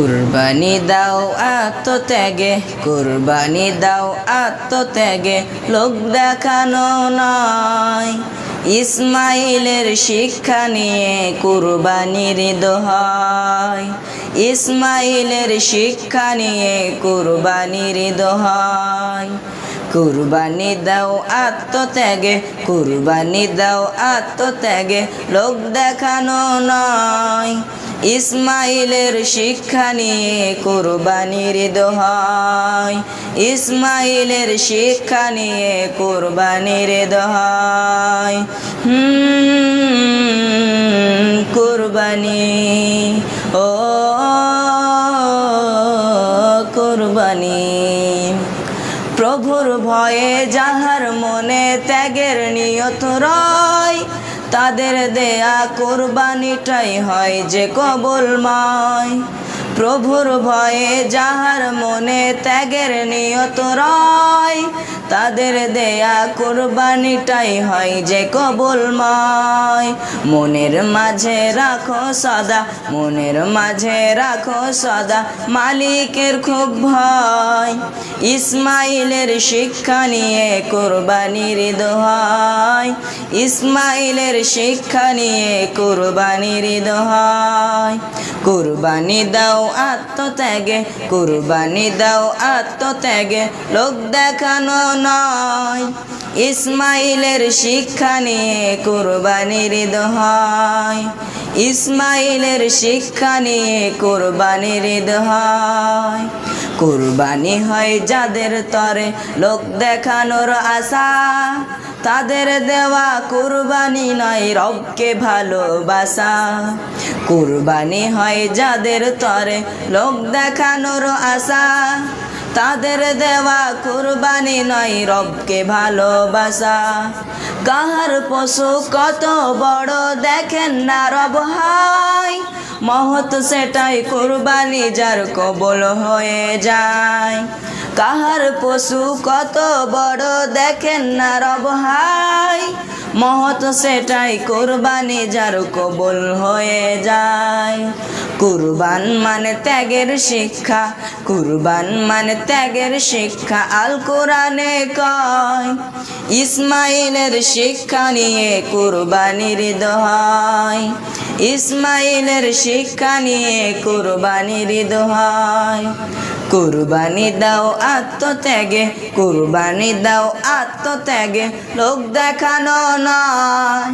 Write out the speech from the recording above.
কুরবানি দাও আত্মত্যাগে, কুরবানি দাও আত্মত্যাগে, লোক দেখানো নয়। ইসমাইলের শিক্ষা নিয়ে কুরবানির দোহাই ইসমাইলের শিক্ষা নিয়ে কুরবানির দোহাই কুরবানি দাও আত্মত্যাগে, কুরবানি দাও আত্মত্যাগে, লোক দেখানো নয়। ইসমাইলের শিক্ষা নিয়ে কুরবানির দোহাই। ইসমাইলের শিক্ষা নিয়ে কুরবানির দোহাই। কুরবানি, ও কুরবানি। প্রভুর ভয়ে যাহার মনে ত্যাগের নিয়ত রয় তাদের দেয়া কোরবানিটাই হয় যে কবলময় প্রভুর ভয়ে যাহার মনে ত্যাগের নিয়ত রয়, তাদের দেয়া কোরবানিটাই হয় যে কবলময় মনের মাঝে রাখো সদা, মনের মাঝে রাখো সদা, মালিকের খুব ভয়। ইসমাইলের শিক্ষা নিয়ে কোরবানির দোহাই ইসমাইলের শিক্ষা নিয়ে কোরবানির দোহাই কোরবানি দাও আত্মত্যাগে, কোরবানি দাও আত্মত্যাগে, লোক দেখানো নয়। ইসমাইলের শিক্ষা নিয়ে কোরবানির হয়। ইসমাইলের শিক্ষা নিয়ে কোরবানির হয়। কোরবানি হয় যাদের তরে লোক দেখানোর আশা। তাদের দেওয়া কুরবানি নয় রবকে ভালোবাসা। কুরবানি হয় যাদের তরে লোক দেখানোর আশা। তাদের দেওয়া কুরবানি নয় রবকে ভালোবাসা। কাহার পশু কত বড় দেখেন না রব হয় মহৎ সেটাই কুরবানি যার কবল হয়ে যায়। কাহার পশু কত বড় দেখেন না রব হাই। মহৎ সেটাই কোরবানি যার কবল হয়ে যায়। কুরবান মানে ত্যাগের শিক্ষা, কুরবান মানে ত্যাগের শিক্ষা, আল কোরআনে কয় ইসমাইলের শিক্ষা নিয়ে কুরবানির দোহাই ইসমাইলের শিক্ষা নিয়ে কুরবানির দোহাই। কুরবানি দাও আত্মত্যাগে, কুরবানি দাও আত্মত্যাগে, লোক দেখানো নয়।